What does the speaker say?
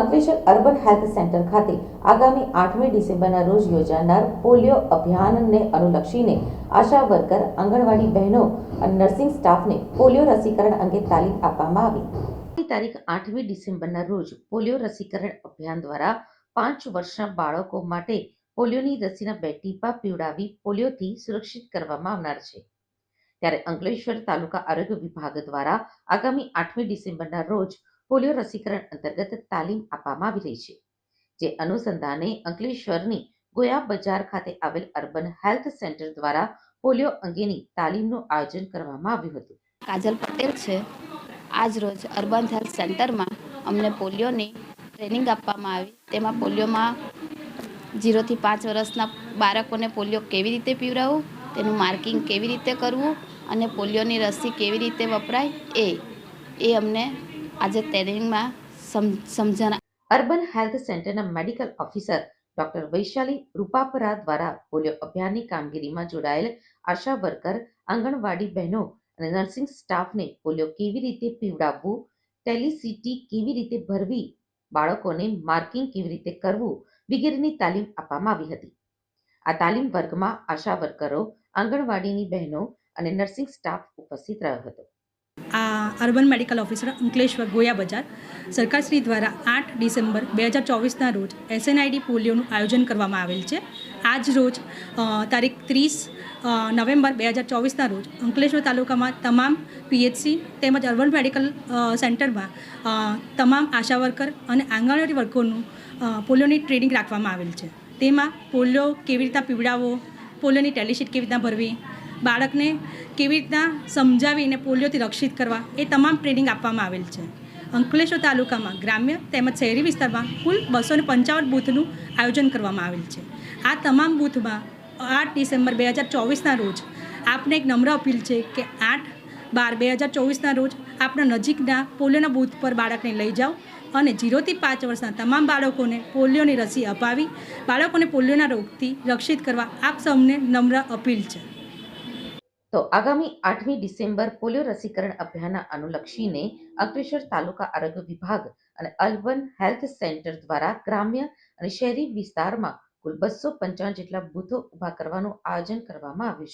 Ankleshwar urban health centre ખાતે આગામી આઠમી ડિસેમ્બરના રોજ યોજાનાર પોલિયો અભિયાનને અનુલક્ષીને આશા વર્કર, આંગણવાડી બહેનો અને નર્સિંગ સ્ટાફને પોલિયો રસીકરણ અંગે તાલીમ આપવામાં આવી. તારીખ આઠમી ડિસેમ્બરના રોજ પોલિયો રસીકરણ અભિયાન દ્વારા પાંચ વર્ષના બાળકો માટે પોલિયોની રસીના બે ટીપા પીવડાવી પોલિયોથી સુરક્ષિત કરવામાં આવનાર છે. ત્યારે અંકલેશ્વર તાલુકા આરોગ્ય વિભાગ દ્વારા આગામી આઠમી ડિસેમ્બરના રોજ પોલિયો રસીકરણ અંતર્ગત તાલીમ આપવામાં આવી રહી છે, જે અનુસંધાને અંકલેશ્વરની ગોયા બજાર ખાતે આવેલ અર્બન હેલ્થ સેન્ટર દ્વારા પોલિયો અંગેની તાલીમનું આયોજન કરવામાં આવ્યું હતું. કાજલ પટેલ છે. આજ રોજ અર્બન હેલ્થ સેન્ટરમાં અમને પોલિયોની ટ્રેનિંગ આપવામાં આવી. તેમાં પોલિયોમાં જીરોથી પાંચ વર્ષના બાળકોને પોલિયો કેવી રીતે પીવડાવવું, તેનું માર્કિંગ કેવી રીતે કરવું અને પોલિયોની રસી કેવી રીતે વપરાય એ એ અમને આજે ટ્રેનિંગમાં સમ, સમજણ અર્બન હેલ્થ સેન્ટરના medical officer doctor Vaishali Rupapara દ્વારા પોલિયો અભિયાનની કામગીરીમાં જોડાયેલ આશા વર્કર, આંગણવાડી બહેનો અને નર્સિંગ સ્ટાફને પોલિયો કેવી રીતે પીવડાવવું, ટેલિસિટી કેવી રીતે ભરવી, બાળકોને માર્કિંગ કેવી રીતે કરવું વગેરેની તાલીમ આપવામાં આવી હતી. આ તાલીમ વર્ગમાં આશા વર્કરો, આંગણવાડીની બહેનો અને નર્સિંગ સ્ટાફ ઉપસ્થિત રહ્યો હતો. આ urban medical officer Ankleshwar Goya Bazar સરકારશ્રી દ્વારા આઠ ડિસેમ્બર બે હજાર ચોવીસના રોજ એસએનઆઈડી પોલિયોનું આયોજન કરવામાં આવેલ છે. આજ રોજ તારીખ ત્રીસ નવેમ્બર બે હજાર ચોવીસના રોજ અંકલેશ્વર તાલુકામાં તમામ પીએચસી તેમજ અર્બન મેડિકલ સેન્ટરમાં તમામ આશા વર્કર અને આંગણવાડી વર્કરોનું પોલિયોની ટ્રેનિંગ રાખવામાં આવેલ છે. તેમાં પોલિયો કેવી રીતના પીવડાવવો, પોલિયોની ટેલિશીટ કેવી રીતના ભરવી બાળકને કેવી રીતના સમજાવીને પોલિયોથી રક્ષિત કરવા એ તમામ ટ્રેનિંગ આપવામાં આવેલ છે. અંકલેશ્વર તાલુકામાં ગ્રામ્ય તેમજ શહેરી વિસ્તારમાં કુલ બસો પંચાવન બૂથનું આયોજન કરવામાં આવેલ છે. આ તમામ બૂથમાં આઠ ડિસેમ્બર બે હજાર ચોવીસના રોજ આપને એક નમ્ર અપીલ છે કે આઠ બાર બે હજાર ચોવીસના રોજ આપણા નજીકના પોલિયોના બૂથ પર બાળકને લઈ જાઓ અને જીરોથી પાંચ વર્ષના તમામ બાળકોને પોલિયોની રસી અપાવી બાળકોને પોલિયોના રોગથી રક્ષિત કરવા આપ સૌને નમ્ર અપીલ છે. તો આગામી આઠમી ડિસેમ્બર પોલિયો રસીકરણ અભિયાનના અનુલક્ષીને અગ્રેસર તાલુકા આરોગ્ય વિભાગ અને અર્બન હેલ્થ સેન્ટર દ્વારા ગ્રામ્ય અને શહેરી વિસ્તારમાં કુલ બસો પંચાવન જેટલા બૂથો ઊભા કરવાનું આયોજન કરવામાં આવ્યું છે.